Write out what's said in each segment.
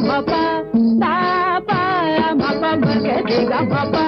గమ ప తా ప మ ప మ గ ని గ ప ప.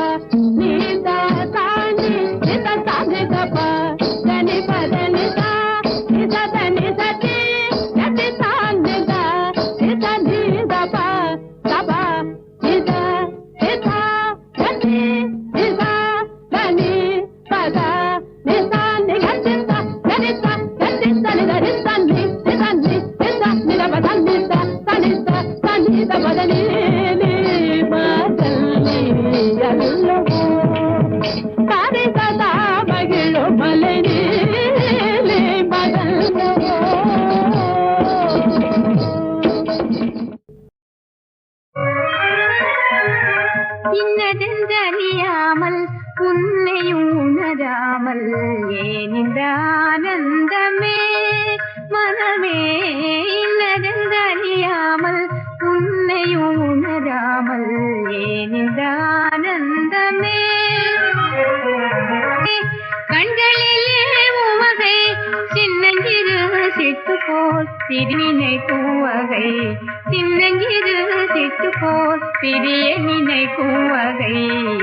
போல் பிரிய நினைக்கும் வகை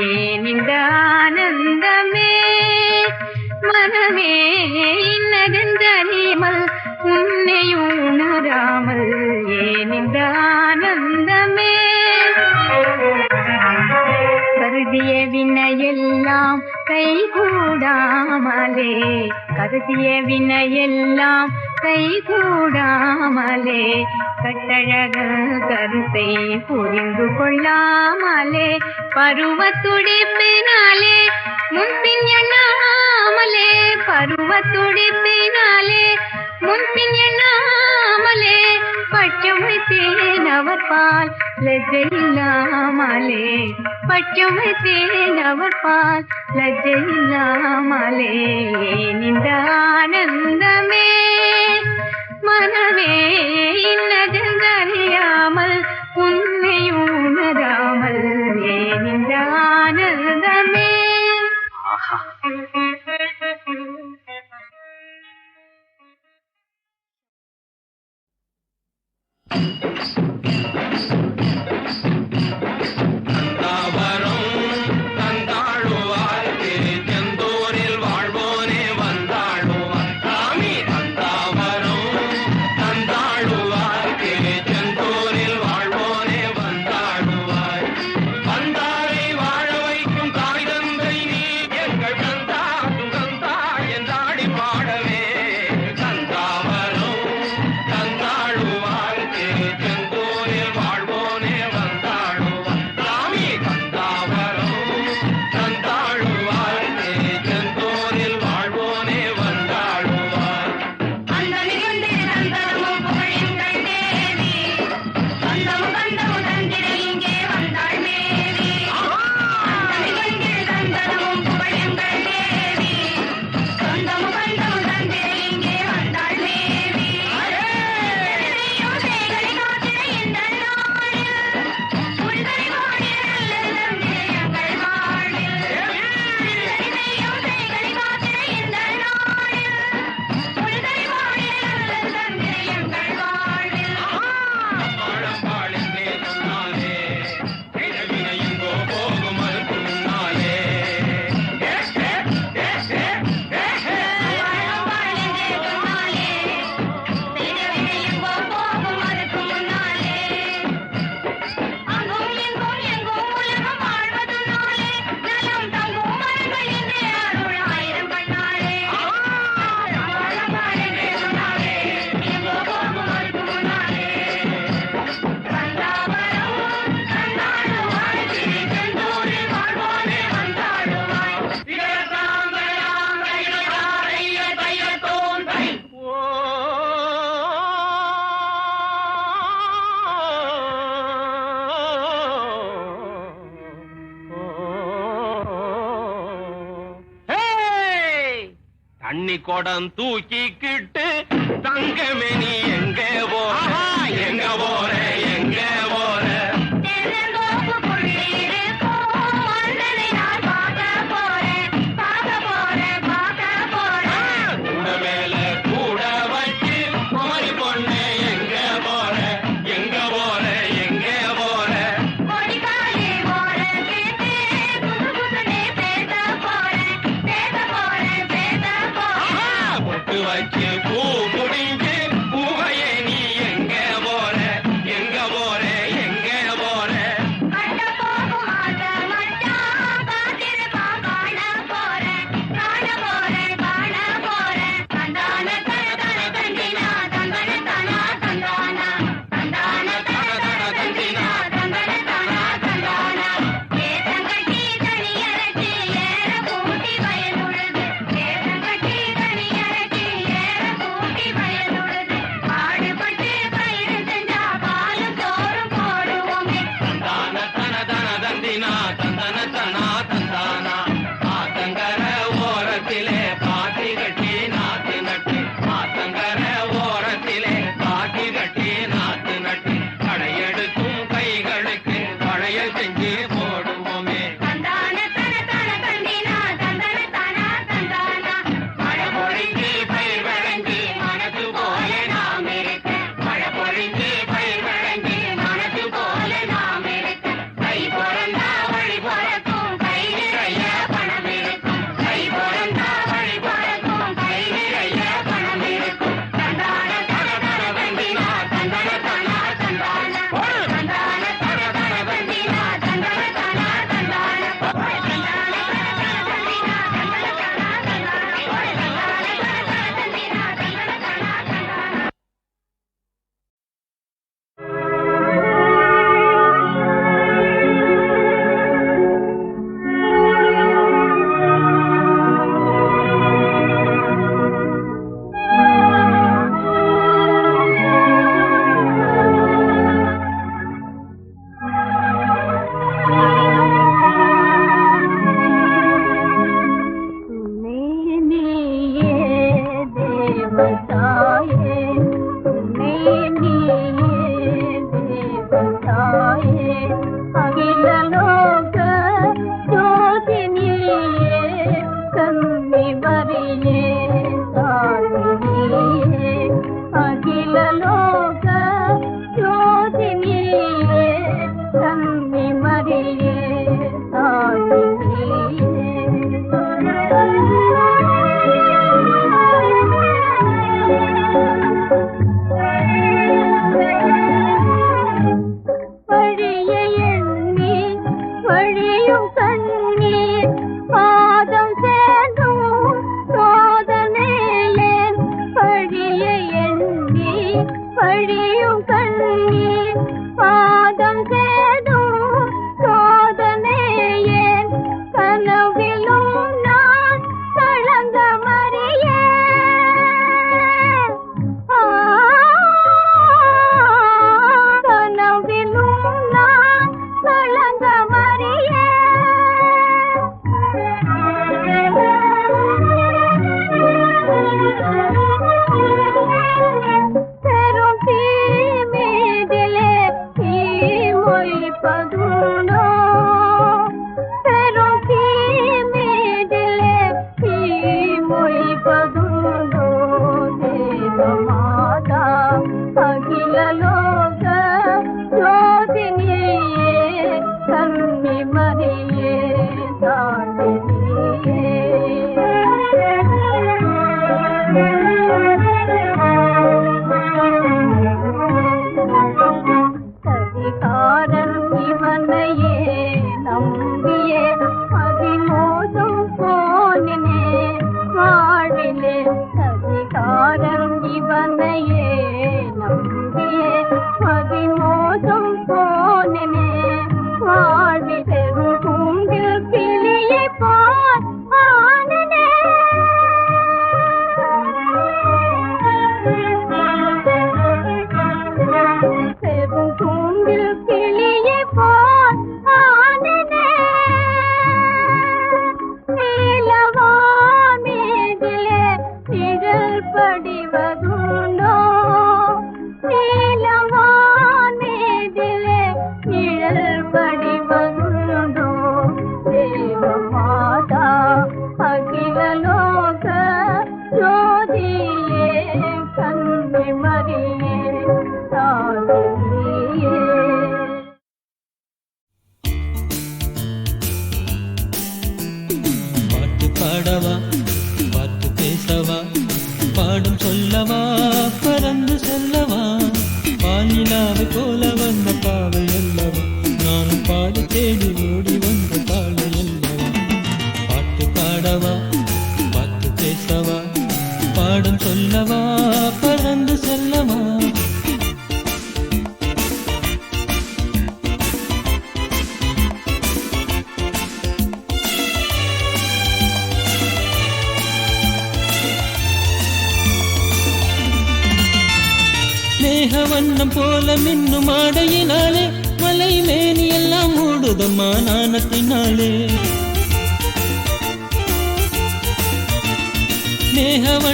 ஏனிந்த ஆனந்தமே? மனமே நகந்தறிமல் உன்னையும் உணராமல் ஏனிந்த ஆனந்தமே? கருதிய வினையெல்லாம் கைகூடாமலே கருதிய வினையெல்லாம் கைகூடாமலே கட்டழக கருத்தை புரிந்து கொள்ளாமலே. பருவ துடிப்பினாலே முன்பின் எண்ணாமலே. பருவ துடி தேனவர்பால் லஜ்ஜையில்லாமலே பச்சுமை தேனவர்பால் லஜ்ஜையில்லாமலே நின்ற ஆனந்தமே மனமே இன்னதறியாமல் உன்னை உணராமல் ஏனின்ற ஆனந்தமே தண்ணி குடம் தூக்கிக்கிட்டு தங்கமே நீ எங்கவோ எங்கவோ.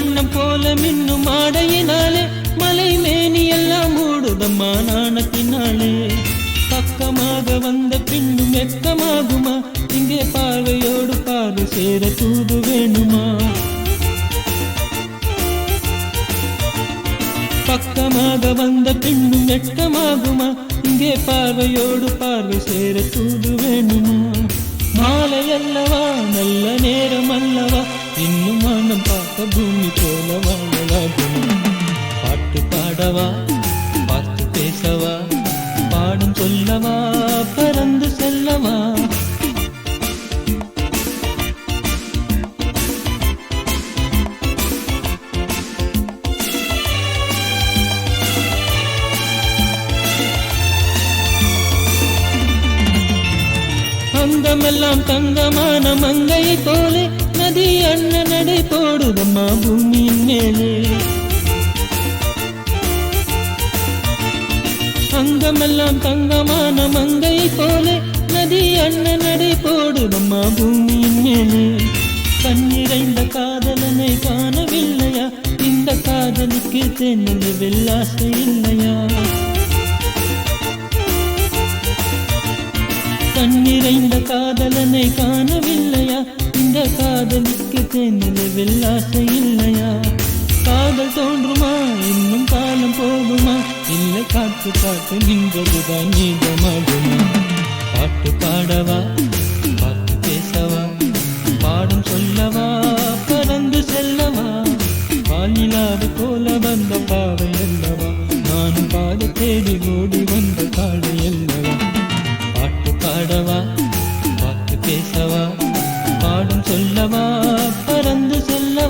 வண்ணம் போல மின்னும் ஆடையினாலே மலை மேனி எல்லாம் மூடுதம்மா நாணத்தினாலே. பக்கமாக வந்த பின்னும் வெக்கமாகுமா இங்கே பார்வையோடு பார்வை சேர தூது வேணுமா? பக்கமாக வந்த பின்னும் வெட்கமாகுமா? இங்கே பார்வையோடு பார்வை சேர தூது வேணுமா? மாலை அல்லவா? நல்ல நேரம் அல்லவா? இன்னும் மனம் பார்க்க பூமி போல வாழலாகும் பாட்டு பாடவா? பார்த்து பேசவா? பாடும் சொல்லவா? பறந்து செல்லவா? அங்கமெல்லாம் தங்கமான மங்கை போலே நதி அண்ண நடை போடுதம்மா பூமியின் மேலே. அங்கமெல்லாம் தங்கமான மங்கை போலே நதி அண்ண நடை போடுதம்மா பூமியின் மேலே. கண்ணிறைந்த காதலனை காணவில்லையா? இந்த காதலுக்கு தென்னது வெள்ளாசை இல்லையா? கண்ணிறைந்த காதலனை காணவில்லையா? இந்த காதலுக்கு தென்னில ஆசை இல்லையா? காதல் தோன்றுமா? இன்னும் காலம் போகுமா? இல்லை காத்து காத்து நின்றதுதான் நீதமாகுமா பாட்டு பாடவா? பாட்டு பேசவா? பாடம் சொல்லவா? பறந்து செல்லவா? பாலிலாது பறந்து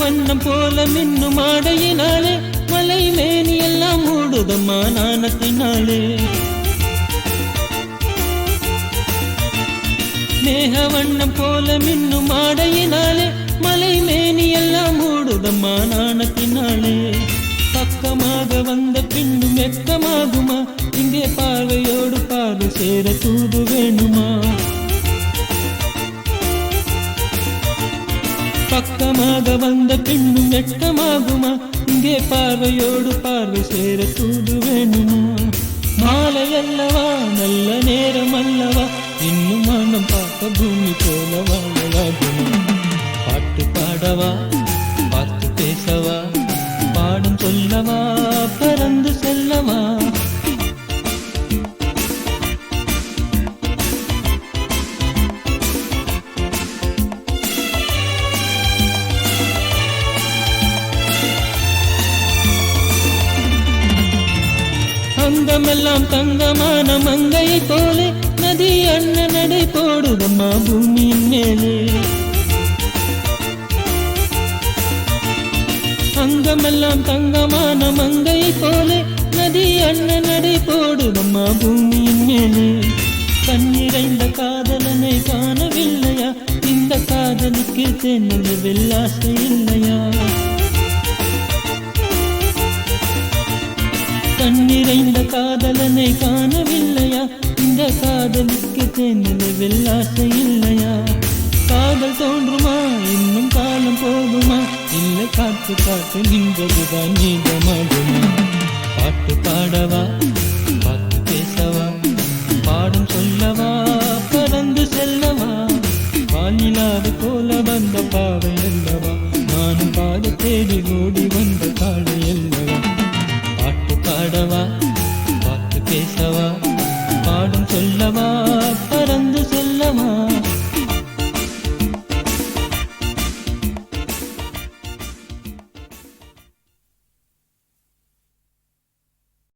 வண்ணம் போல மின்னும் ஆடையினாலே மலை மேனி எல்லாம் ஓடுதம்மா நாணத்தினாலே. மேக வண்ணம் போல மின்னும் ஆடையினாலே மலை மேனி எல்லாம் ஓடுதம்மா நாணத்தினாலே. பக்கமாக வந்த பின்னும் வெக்கமாகுமா இங்கே பார்வையோடு பார்வை சேர தூது வேணுமா? பக்கமாக வந்த பெண்ணும் வெட்டமாகுமா இங்கே பார்வையோடு பார்வை சேர தூது வேணுமா? மாலை அல்லவா? நல்ல நேரம் அல்லவா? இன்னும் மனம் பார்க்க பூமி போல வாழலாகுமா பாட்டு பாடவா? பார்த்து பேசவா? பாடும் சொல்லவா? பறந்து செல்லவா? அங்கமெல்லாம் தங்கமான மங்கை போலே நதி அண்ணன் நடை போடுதம்மா பூமியின் மேலே. அங்கமெல்லாம் தங்கமான மங்கை போலே நதி அண்ணன் நடை போடுதம்மா பூமியின் மேலே. கண்ணிறைந்த காதலனை காணவில்லையா? இந்த காதலுக்கு தென்னது வெள்ளாசை இல்லையா? கண் நிறைந்த காதலனை காணவில்லையா? இந்த காதலுக்கு தேனிலை வெள்ளாட்டை இல்லையா? காதல் தோன்றுமா? இன்னும் காலம் போகுமா? இல்லை காத்து காத்து நின்றதுதான் நீதமாகுமா பாட்டு பாடவா? பார்த்து பேசவா? பாடம் சொல்லவா? பறந்து செல்லவா? வானிலாது போல வந்த பாவை அல்லவா? நானும் பாட தேடி ஓடி வந்த